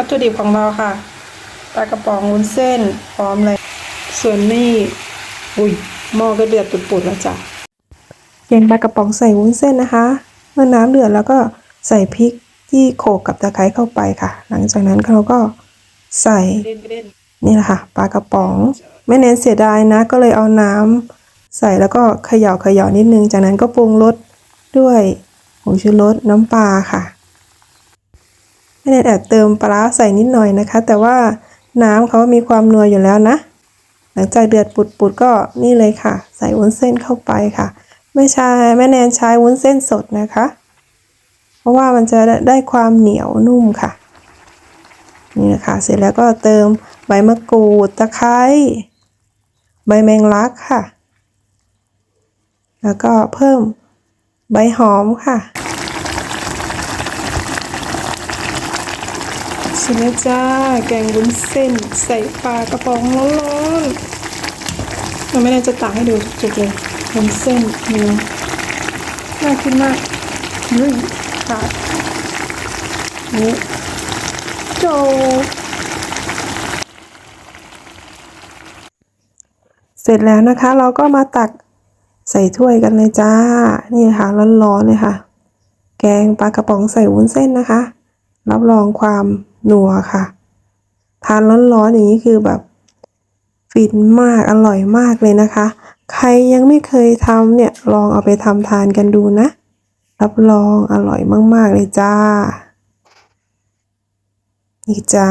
วัตถุดิบของเราค่ะปลากระป๋องวุ้นเส้นพร้อมเลย ส่วนนี่อุ้ยหม้อก็เดือดปุดๆแล้วจ้ะแกงปลากระป๋องใส่วุ้นเส้นนะคะ เมื่อน้ำเดือดแล้วก็ใส่พริกที่โขกกับตะไคร้เข้าไปค่ะ หลังจากนั้นเราก็ใส่นี่แหละค่ะปลากระป๋องแม่เน้นเสียดายนะ ก็เลยเอาน้ำใส่แล้วก็เขย่าเขย่านิดนึง จากนั้นก็ปรุงรสด้วยผงชูรสน้ำปลาค่ะ แม่เน้นแอบเติมปลาร้าใส่นิดหน่อยนะคะ แต่ว่าน้ำเขามีความนัวอยู่แล้วนะ หลังจากเดือดปุดๆก็นี่เลยค่ะ ใส่วุ้นเส้นเข้าไปค่ะ ไม่ใช่แม่แนนใช้วุ้นเส้นสดนะคะ เพราะว่ามันจะได้ความเหนียวนุ่มค่ะ นี่นะคะ เสร็จแล้วก็เติมใบมะกรูดตะไคร้ใบแมงลักค่ะ แล้วก็เพิ่มใบหอมค่ะ สร็จแล้วจ้า แกงวุ้นเส้น ใส่ปลากระป๋องร้อนๆเราไม่ได้จะตักให้ดูจุกเลยวุ้นเส้นเนื้อน่ากินมากเฮ้ยขาดนี่โจเสร็จแล้วนะคะ เราก็มาตักใส่ถ้วยกันเลยจ้า นี่ค่ะร้อนๆเลยค่ะ แกงปลากระป๋องใส่วุ้นเส้นนะคะ รับรองความ นัวค่ะ ทานร้อนๆอย่างนี้คือแบบ ฟินมากอร่อยมากเลยนะคะ ใครยังไม่เคยทำเนี่ยลองเอาไปทำทานกันดูนะ รับรองอร่อยมากๆเลยจ้า นี่จ้า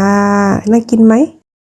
น่ากินไหม